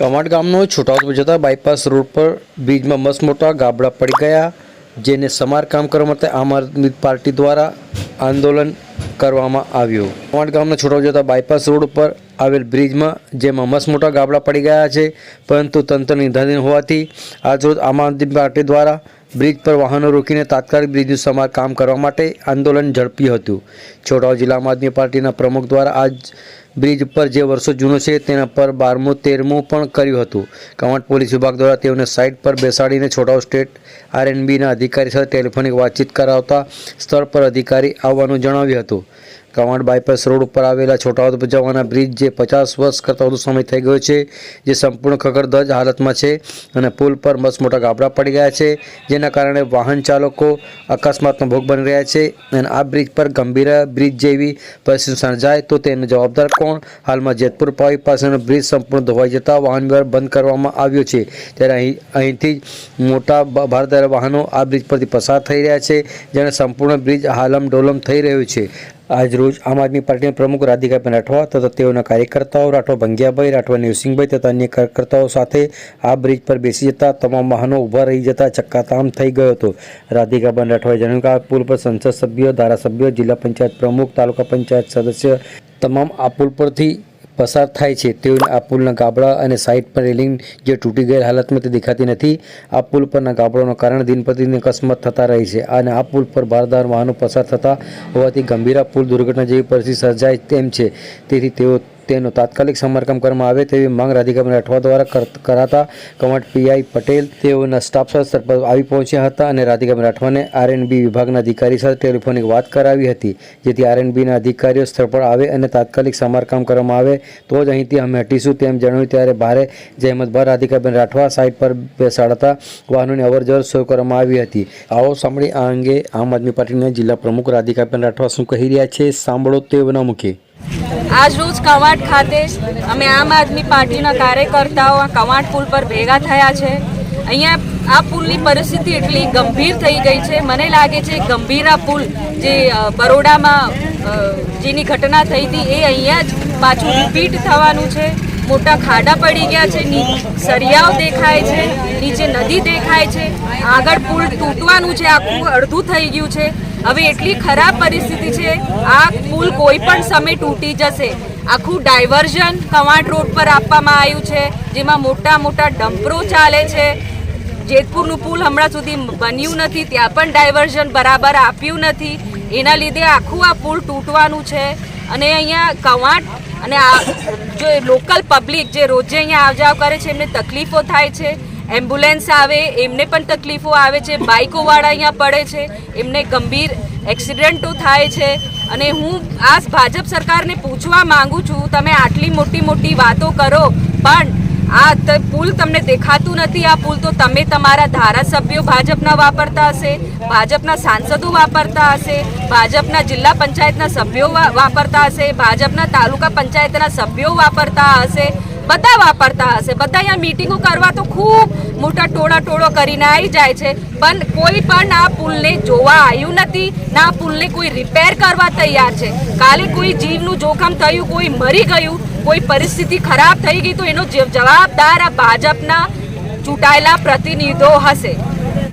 કમાડ ગામનો છોટાઉદેપુર જતા bypass road પર બ્રિજમાં મસ્ત મોટા ગાબડા પડી ગયા, જેને સમારકામ કરવા માટે આમ આદમી પાર્ટી દ્વારા આંદોલન કરવામાં આવ્યું. કમાડ ગામના છોટાઉદેપુર જતા બાયપાસ રોડ ઉપર આવેલ બ્રિજમાં જેમાં મસ્ત મોટા ગાબડા પડી ગયા છે, પરંતુ તંત્ર નિર્ધારિત હોવાથી આજરોજ આમ આદમી પાર્ટી દ્વારા બ્રિજ પર વાહનો રોકીને તાત્કાલિક બ્રિજનું સમારકામ કરવા માટે આંદોલન ઝડપ્યું હતું. છોટાઉ જિલ્લા આમ આદમી પાર્ટીના પ્રમુખ દ્વારા આજ બ્રિજ પર જે વર્ષો જૂનો છે તેના પર બારમું, તેરમું પણ કર્યું હતું. કમાટ પોલીસ વિભાગ દ્વારા તેઓને સાઇટ પર બેસાડીને છોટાઉ સ્ટેટ આરએનબીના અધિકારી સાથે ટેલિફોનિક વાતચીત કરાવતા સ્થળ પર અધિકારી આવવાનું જણાવ્યું હતું. કવાંટ બાયપાસ રોડ ઉપર આવેલા છોટાઉદ જવાના બ્રિજ જે પચાસ વર્ષ કરતાં વધુ સમય થઈ ગયો છે, જે સંપૂર્ણ ખગડધજ હાલતમાં છે અને પુલ પર મસ્ત મોટા ગાબડા પડી ગયા છે, જેના કારણે વાહન ચાલકો અકસ્માતનો ભોગ બની રહ્યા છે અને આ બ્રિજ પર ગંભીર બ્રિજ જેવી પરિસ્થિતિ સર્જાય તો તેનો જવાબદાર કોણ? હાલમાં જેતપુર પાવી પાસેનો બ્રિજ સંપૂર્ણ ધોવાઈ જતા વાહન વ્યવહાર બંધ કરવામાં આવ્યો છે. ત્યારે અહીં, અહીંથી મોટા ભ- વાહનો આ બ્રિજ પરથી પસાર થઈ રહ્યા છે જેને સંપૂર્ણ બ્રિજ હાલમ ડોલમ થઈ રહ્યું છે. આજ રોજ આમ આદમી પાર્ટીના પ્રમુખ રાધિકાબેન રાઠવા તથા તેઓના કાર્યકર્તાઓ રાઠવા ભંગિયાભાઈ રાઠવા નરસિંહભાઈ તથા અન્ય કાર્યકર્તાઓ સાથે આ બ્રિજ પર બેસી જતા તમામ વાહનો ઊભા રહી જતા ચક્કાતામ થઈ ગયો હતો. રાધિકાબેન રાઠવાએ જણાવ્યું કે આ પુલ પર સંસદ સભ્યો, ધારાસભ્યો, જિલ્લા પંચાયત પ્રમુખ, તાલુકા પંચાયત સદસ્ય, તમામ આ પુલ પરથી પસાર થાય છે. તેઓને આ પુલના ગાબડા અને સાઈડ પર રેલિંગ જે તૂટી ગયેલ હાલતમાં તે દેખાતી નથી. આ પુલ પરના ગાબડાઓના કારણે દિન પ્રતિદિન અકસ્માત થતા રહે છે અને આ પુલ પર ભારદાર વાહનો પસાર થતા હોવાથી ગંભીર પુલ દુર્ઘટના જેવી પરિસ્થિતિ સર્જાય તેમ છે. તેથી તેઓ તેનો તાત્કાલિક સમારકામ કરવામાં આવે તેવી માંગ રાધિકાબેન રાઠવા દ્વારા કર- કરાતા કમાટ પીઆઈ પટેલ તેઓના સ્ટાફ સ્તર પર આવી પહોંચ્યા હતા અને રાધિકાબેન રાઠવાને આરએનબી વિભાગના અધિકારી સાથે ટેલિફોનિક વાત કરાવી હતી. જેથી આરએનબીના અધિકારીઓ સ્થળ પર આવે અને તાત્કાલિક સમારકામ કરવામાં આવે તો જ અહીંથી અમે હટીશું તેમ જણાવ્યું. ત્યારે ભારે જહેમતભર રાધિકાબેન રાઠવા સાઇટ પર બેસાડતા વાહનોની અવરજવર શરૂ કરવામાં આવી હતી. આવો સાંભળી આ અંગે આમ આદમી પાર્ટીના જિલ્લા પ્રમુખ રાધિકાબેન રાઠવા શું કહી રહ્યા છે, સાંભળો તેઓના મુખે. આજ રોજ કવાંટ ખાતે અમે આમ આદમી પાર્ટીના કાર્યકર્તાઓ આ કવાંટ પુલ પર ભેગા થયા છે. અહીંયા આ પુલની પરિસ્થિતિ એટલી ગંભીર થઈ ગઈ છે. મને લાગે છે ગંભીરા પુલ જે બરોડામાં જેની ઘટના થઈ હતી એ અહીંયા જ પાછું રિપીટ થવાનું છે. મોટા ખાડા પડી ગયા છે સરિયાઓ દેખાય છે, નીચે નદી દેખાય છે. આગળ પુલ તૂટવાનું છે, આખું અડધું થઈ ગયું છે. હવે એટલી ખરાબ પરિસ્થિતિ છે, આ પુલ કોઈ પણ સમય તૂટી જશે. આખું ડાયવર્ઝન કવાંટ રોડ પર આપવામાં આવ્યું છે, જેમાં મોટા મોટા ડમ્પરો ચાલે છે. જેતપુરનું પુલ હમણાં સુધી બન્યું નથી, ત્યાં પણ ડાયવર્ઝન બરાબર આપ્યું નથી. એના લીધે આખું આ પુલ તૂટવાનું છે. અને અહીંયા કવાંટ અને આ જે લોકલ પબ્લિક જે રોજે અહીંયા આવ જાવ કરે છે, એમને તકલીફો થાય છે. એમ્બ્યુલન્સ આવે, એમને પણ તકલીફો આવે છે, બાઇકોવાળા અહીંયા પડે છે, એમને ગંભીર એક્સિડન્ટો થાય છે. અને હું આ ભાજપ સરકારને પૂછવા માંગુ છું, તમે આટલી મોટી મોટી વાતો કરો, પણ આ પુલ તમને દેખાતું નથી, આ પુલ તો તમે તમારા ધારાસભ્યો ભાજપના વાપરતા હશે, ભાજપના સાંસદો વાપરતા હશે, ભાજપના જિલ્લા પંચાયતના સભ્યો વાપરતા હશે, ભાજપના તાલુકા પંચાયતના સભ્યો વાપરતા હશે. બધા વાપરતા હશે. બધા અહીંયા મીટિંગો કરવા તો ખૂબ મોટા ટોળા ટોળો કરીને આવી જાય છે. પણ કોઈ પણ આ પુલને જોવા આવ્યું નથી. ના પુલને કોઈ રિપેર કરવા તૈયાર છે. કાલે કોઈ જીવનું જોખમ થયું, કોઈ મરી ગયું, કોઈ પરિસ્થિતિ ખરાબ થઈ ગઈ, તો એનો જવાબદાર આ ભાજપના ચૂંટાયેલા પ્રતિનિધિઓ હશે.